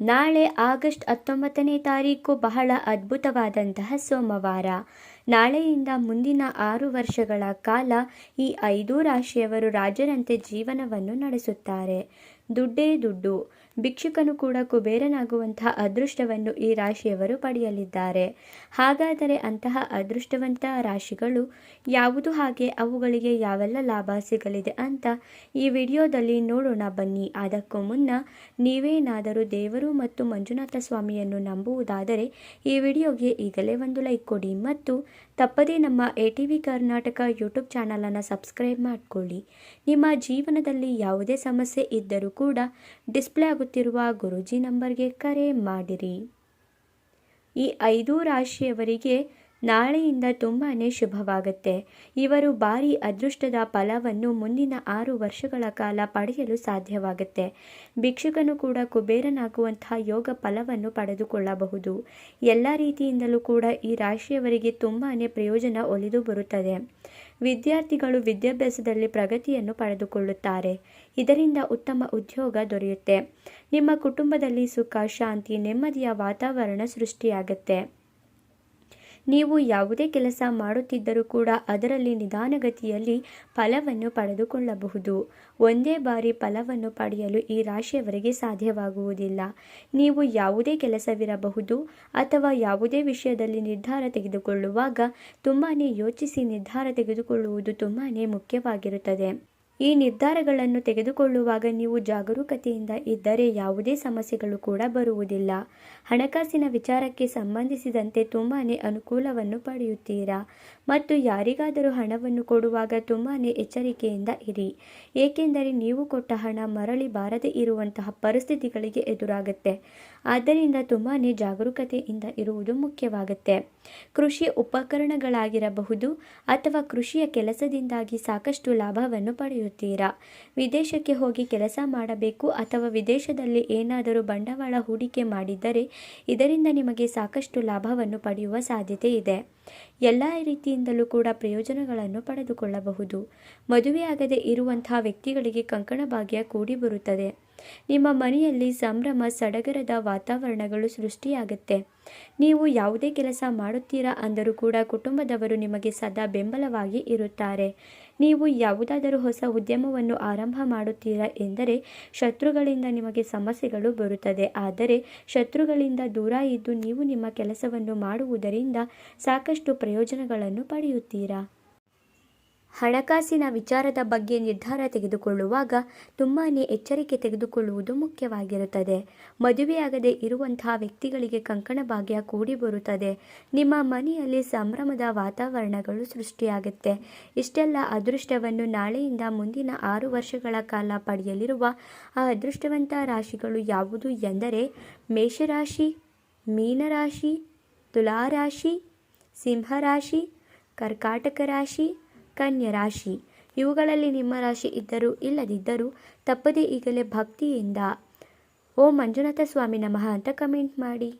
ನಾಳೆ ಆಗಸ್ಟ್ ಹತ್ತೊಂಬತ್ತನೇ ತಾರೀಕು ಬಹಳ ಅದ್ಭುತವಾದಂತಹ ಸೋಮವಾರ. ನಾಳೆಯಿಂದ ಮುಂದಿನ ಆರು ವರ್ಷಗಳ ಕಾಲ ಈ ಐದೂ ರಾಶಿಯವರು ರಾಜರಂತೆ ಜೀವನವನ್ನು ನಡೆಸುತ್ತಾರೆ. ದುಡ್ಡೇ ದುಡ್ಡು. ಭಿಕ್ಷುಕನು ಕೂಡ ಕುಬೇರನಾಗುವಂತಹ ಅದೃಷ್ಟವನ್ನು ಈ ರಾಶಿಯವರು ಪಡೆಯಲಿದ್ದಾರೆ. ಹಾಗಾದರೆ ಅಂತಹ ಅದೃಷ್ಟವಂತ ರಾಶಿಗಳು ಯಾವುದು ಹಾಗೆ? ಅವುಗಳಿಗೆ ಯಾವೆಲ್ಲ ಲಾಭ ಸಿಗಲಿದೆ ಅಂತ ಈ ವಿಡಿಯೋದಲ್ಲಿ ನೋಡೋಣ ಬನ್ನಿ. ಅದಕ್ಕೂ ಮುನ್ನ ನೀವೇನಾದರೂ ದೇವರು ಮತ್ತು ಮಂಜುನಾಥ ಸ್ವಾಮಿಯನ್ನು ನಂಬುವುದಾದರೆ ಈ ವಿಡಿಯೋಗೆ ಈಗಲೇ ಒಂದು ಲೈಕ್ ಕೊಡಿ ಮತ್ತು ತಪ್ಪದೇ ನಮ್ಮ A T V Karnataka YouTube ಚಾನಲನ್ನು ಸಬ್ಸ್ಕ್ರೈಬ್ ಮಾಡಿಕೊಳ್ಳಿ. ನಿಮ್ಮ ಜೀವನದಲ್ಲಿ ಯಾವುದೇ ಸಮಸ್ಯೆ ಇದ್ದರೂ ಕೂಡ ಡಿಸ್ಪ್ಲೇ ಆಗುತ್ತಿರುವ ಗುರೂಜಿ ನಂಬರ್ಗೆ ಕರೆ ಮಾಡಿರಿ. ಈ ಐದು ರಾಶಿಯವರಿಗೆ ನಾಳೆಯಿಂದ ತುಂಬಾ ಶುಭವಾಗುತ್ತೆ. ಇವರು ಭಾರಿ ಅದೃಷ್ಟದ ಫಲವನ್ನು ಮುಂದಿನ ಆರು ವರ್ಷಗಳ ಕಾಲ ಪಡೆಯಲು ಸಾಧ್ಯವಾಗುತ್ತೆ. ಭಿಕ್ಷುಕನು ಕೂಡ ಕುಬೇರನಾಗುವಂತಹ ಯೋಗ ಫಲವನ್ನು ಪಡೆದುಕೊಳ್ಳಬಹುದು. ಎಲ್ಲ ರೀತಿಯಿಂದಲೂ ಕೂಡ ಈ ರಾಶಿಯವರಿಗೆ ತುಂಬಾ ಪ್ರಯೋಜನ ಒಲಿದು ಬರುತ್ತದೆ. ವಿದ್ಯಾರ್ಥಿಗಳು ವಿದ್ಯಾಭ್ಯಾಸದಲ್ಲಿ ಪ್ರಗತಿಯನ್ನು ಪಡೆದುಕೊಳ್ಳುತ್ತಾರೆ. ಇದರಿಂದ ಉತ್ತಮ ಉದ್ಯೋಗ ದೊರೆಯುತ್ತೆ. ನಿಮ್ಮ ಕುಟುಂಬದಲ್ಲಿ ಸುಖ, ಶಾಂತಿ, ನೆಮ್ಮದಿಯ ವಾತಾವರಣ ಸೃಷ್ಟಿಯಾಗುತ್ತೆ. ನೀವು ಯಾವುದೇ ಕೆಲಸ ಮಾಡುತ್ತಿದ್ದರೂ ಕೂಡ ಅದರಲ್ಲಿ ನಿಧಾನಗತಿಯಲ್ಲಿ ಫಲವನ್ನು ಪಡೆದುಕೊಳ್ಳಬಹುದು. ಒಂದೇ ಬಾರಿ ಫಲವನ್ನು ಪಡೆಯಲು ಈ ರಾಶಿಯವರಿಗೆ ಸಾಧ್ಯವಾಗುವುದಿಲ್ಲ. ನೀವು ಯಾವುದೇ ಕೆಲಸವಿರಬಹುದು ಅಥವಾ ಯಾವುದೇ ವಿಷಯದಲ್ಲಿ ನಿರ್ಧಾರ ತೆಗೆದುಕೊಳ್ಳುವಾಗ ತುಂಬಾ ಯೋಚಿಸಿ ನಿರ್ಧಾರ ತೆಗೆದುಕೊಳ್ಳುವುದು ತುಂಬಾ ಮುಖ್ಯವಾಗಿರುತ್ತದೆ. ಈ ನಿರ್ಧಾರಗಳನ್ನು ತೆಗೆದುಕೊಳ್ಳುವಾಗ ನೀವು ಜಾಗರೂಕತೆಯಿಂದ ಇದ್ದರೆ ಯಾವುದೇ ಸಮಸ್ಯೆಗಳು ಕೂಡ ಬರುವುದಿಲ್ಲ. ಹಣಕಾಸಿನ ವಿಚಾರಕ್ಕೆ ಸಂಬಂಧಿಸಿದಂತೆ ತುಂಬಾ ಅನುಕೂಲವನ್ನು ಪಡೆಯುತ್ತೀರಾ? ಮತ್ತು ಯಾರಿಗಾದರೂ ಹಣವನ್ನು ಕೊಡುವಾಗ ತುಂಬಾ ಎಚ್ಚರಿಕೆಯಿಂದ ಇರಿ. ಏಕೆಂದರೆ ನೀವು ಕೊಟ್ಟ ಹಣ ಮರಳಿ ಬಾರದೆ ಇರುವಂತಹ ಪರಿಸ್ಥಿತಿಗಳಿಗೆ ಎದುರಾಗುತ್ತೆ. ಆದ್ದರಿಂದ ತುಂಬಾ ಜಾಗರೂಕತೆಯಿಂದ ಇರುವುದು ಮುಖ್ಯವಾಗುತ್ತೆ. ಕೃಷಿ ಉಪಕರಣಗಳಾಗಿರಬಹುದು ಅಥವಾ ಕೃಷಿಯ ಕೆಲಸದಿಂದಾಗಿ ಸಾಕಷ್ಟು ಲಾಭವನ್ನು ಪಡೆಯುತ್ತೀರಾ ವಿದೇಶಕ್ಕೆ ಹೋಗಿ ಕೆಲಸ ಮಾಡಬೇಕು ಅಥವಾ ವಿದೇಶದಲ್ಲಿ ಏನಾದರೂ ಬಂಡವಾಳ ಹೂಡಿಕೆ ಮಾಡಿದ್ದರೆ ಇದರಿಂದ ನಿಮಗೆ ಸಾಕಷ್ಟು ಲಾಭವನ್ನು ಪಡೆಯುವ ಸಾಧ್ಯತೆ ಇದೆ. ಎಲ್ಲ ರೀತಿಯಿಂದಲೂ ಕೂಡ ಪ್ರಯೋಜನಗಳನ್ನು ಪಡೆದುಕೊಳ್ಳಬಹುದು. ಮದುವೆಯಾಗದೆ ಇರುವಂತಹ ವ್ಯಕ್ತಿಗಳಿಗೆ ಕಂಕಣ ಭಾಗ್ಯ ಕೂಡಿ ಬರುತ್ತದೆ. ನಿಮ್ಮ ಮನೆಯಲ್ಲಿ ಸಂಭ್ರಮ, ಸಡಗರದ ವಾತಾವರಣಗಳು ಸೃಷ್ಟಿಯಾಗುತ್ತೆ. ನೀವು ಯಾವುದೇ ಕೆಲಸ ಮಾಡುತ್ತೀರಾ ಅಂದರೂ ಕೂಡ ಕುಟುಂಬದವರು ನಿಮಗೆ ಸದಾ ಬೆಂಬಲವಾಗಿ ಇರುತ್ತಾರೆ. ನೀವು ಯಾವುದಾದರೂ ಹೊಸ ಉದ್ಯಮವನ್ನು ಆರಂಭ ಮಾಡುತ್ತೀರಾ ಎಂದರೆ ಶತ್ರುಗಳಿಂದ ನಿಮಗೆ ಸಮಸ್ಯೆಗಳು ಬರುತ್ತದೆ. ಆದರೆ ಶತ್ರುಗಳಿಂದ ದೂರ ಇದ್ದು ನೀವು ನಿಮ್ಮ ಕೆಲಸವನ್ನು ಮಾಡುವುದರಿಂದ ಸಾಕಷ್ಟು ಪ್ರಯೋಜನಗಳನ್ನು ಪಡೆಯುತ್ತೀರಾ? ಹಣಕಾಸಿನ ವಿಚಾರದ ಬಗ್ಗೆ ನಿರ್ಧಾರ ತೆಗೆದುಕೊಳ್ಳುವಾಗ ತುಂಬಾ ಎಚ್ಚರಿಕೆ ತೆಗೆದುಕೊಳ್ಳುವುದು ಮುಖ್ಯವಾಗಿರುತ್ತದೆ. ಮದುವೆಯಾಗದೆ ಇರುವಂತಹ ವ್ಯಕ್ತಿಗಳಿಗೆ ಕಂಕಣ ಭಾಗ್ಯ ಕೂಡಿ ಬರುತ್ತದೆ. ನಿಮ್ಮ ಮನೆಯಲ್ಲಿ ಸಂಭ್ರಮದ ವಾತಾವರಣಗಳು ಸೃಷ್ಟಿಯಾಗುತ್ತೆ. ಇಷ್ಟೆಲ್ಲ ಅದೃಷ್ಟವನ್ನು ನಾಳೆಯಿಂದ ಮುಂದಿನ ಆರು ವರ್ಷಗಳ ಕಾಲ ಪಡೆಯಲಿರುವ ಆ ಅದೃಷ್ಟವಂತ ರಾಶಿಗಳು ಯಾವುದು ಎಂದರೆ ಮೇಷರಾಶಿ, ಮೀನರಾಶಿ, ತುಲಾರಾಶಿ, ಸಿಂಹರಾಶಿ, ಕರ್ಕಾಟಕ ರಾಶಿ ಕನ್ಯಾ ರಾಶಿ. ಇವುಗಳಲ್ಲಿ ನಿಮ್ಮ ರಾಶಿ ಇದ್ದರೂ ಇಲ್ಲದಿದ್ದರೂ ತಪ್ಪದೇ ಈಗಲೇ ಭಕ್ತಿಯಿಂದ ಓಂ ಮಂಜುನಾಥ ಸ್ವಾಮಿ ನಮಃ ಅಂತ ಕಮೆಂಟ್ ಮಾಡಿ.